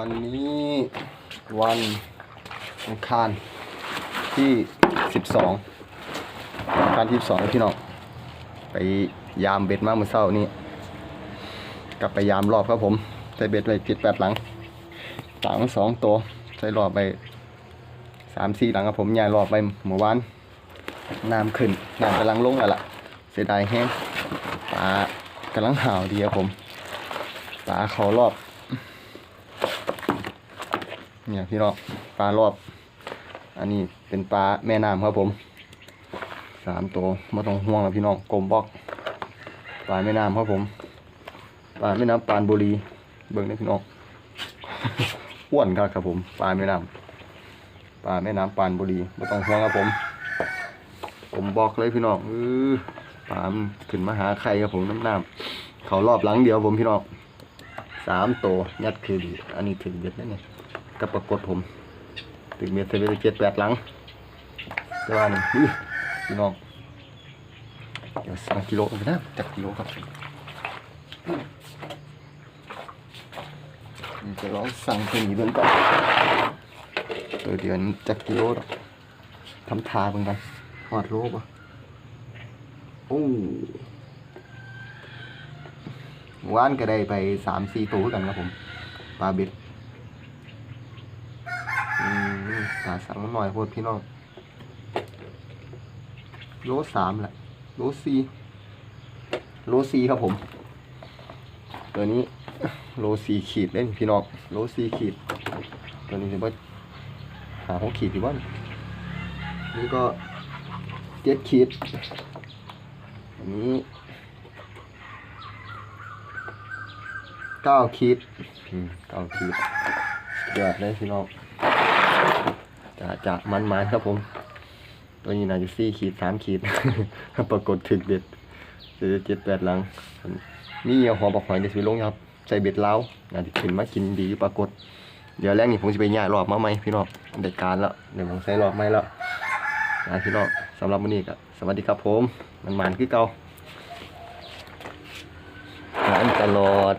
วันนี้วันอังคารที่สิบสองอังคารที่สิบสองพี่น้องไปยามเบ็ดมาเมื่อเช้านี้กลับไปยามรอบครับผมใส่เบ็ดไปเจ็ดแปดหลังต่างสองตัวใส่รอบไปสามสี่หลังครับผมย้ายรอบไปเมื่อวานน้ำขึ้นน้ำกำลังลงแล้วล่ะเสียดายแห้งปลากำลังห่าวดีครับผมปลาเขารอบ เนี่ยพี่น้องปลารอบ อันนี้เป็นปลาแม่น้ำครับผมสามตัวไม่ต้องห่วงแล้วพี่น้องกลมบล็อกปลาแม่น้ำครับผมปลาแม่น้ำปานบุรีเบิ่งได้พี่น้องอ้วนครับครับผมปลาแม่น้ำปลาแม่น้ำปานบุรีไม่ต้องห่วงครับผมผมบอกเลยพี่น้องเออปลาขึ้นมาหาใครครับผมน้ำน้ำเขารอบหลังเดียวผมพี่น้องสามตัวยัดคือดีอันนี้ถึงเบ็ดแล้วเนี่ย กับปรากฏผมถึงเมตรเซเว่นเจ็ดแปดหลังแต่ว่านี่อื้อพี่น้องเดี๋ยวสั่งกิโลกันนะจักกิโลครับจะลองสั่งตัวนี้เบิ่งก่อนตัวเดียวนี้จักกิโลทำทาเบิ่งกันหอดโลป่ะโอ้ว่านก็ได้ไปสามสี่ตัวกันครับผมปลาเบ็ด อื มตาสั่งมหน่อยโพดพี่น้องโลสามแหละโลสี่โลสี่ครับผม ตัวนี้โลสี่ขีดเล่นพี่น้องโลสี่ขีด ตัวนี้ถือว่าหาหกขีดดีว่านี่ก็เจ็ดขีดอันนี้เก้าขีดเก้าขีดยอดเลยพี่น้อง จะจะมันมันๆครับผม ตัวนี้น่าจะสี่ขีดสามขีดปรากฏถึกเบ็ดเจ็ดเจ็ดแปดหลังมีเหยื่อหัวบอกหอยเดซิลงครับใส่เบ็ดเล้าน่าจะขึ้นมากินดีปรากฏ เดี๋ยวแรกนี่ผมจะไปย่ายรอบมาไหมพี่น้องเด็ดการแล้วเดี๋ยวผมใส่รอบไม่แล้วนะพี่น้องสำหรับวันนี้ก็สวัสดีครับผมมันมันคือเก่าหานตลอด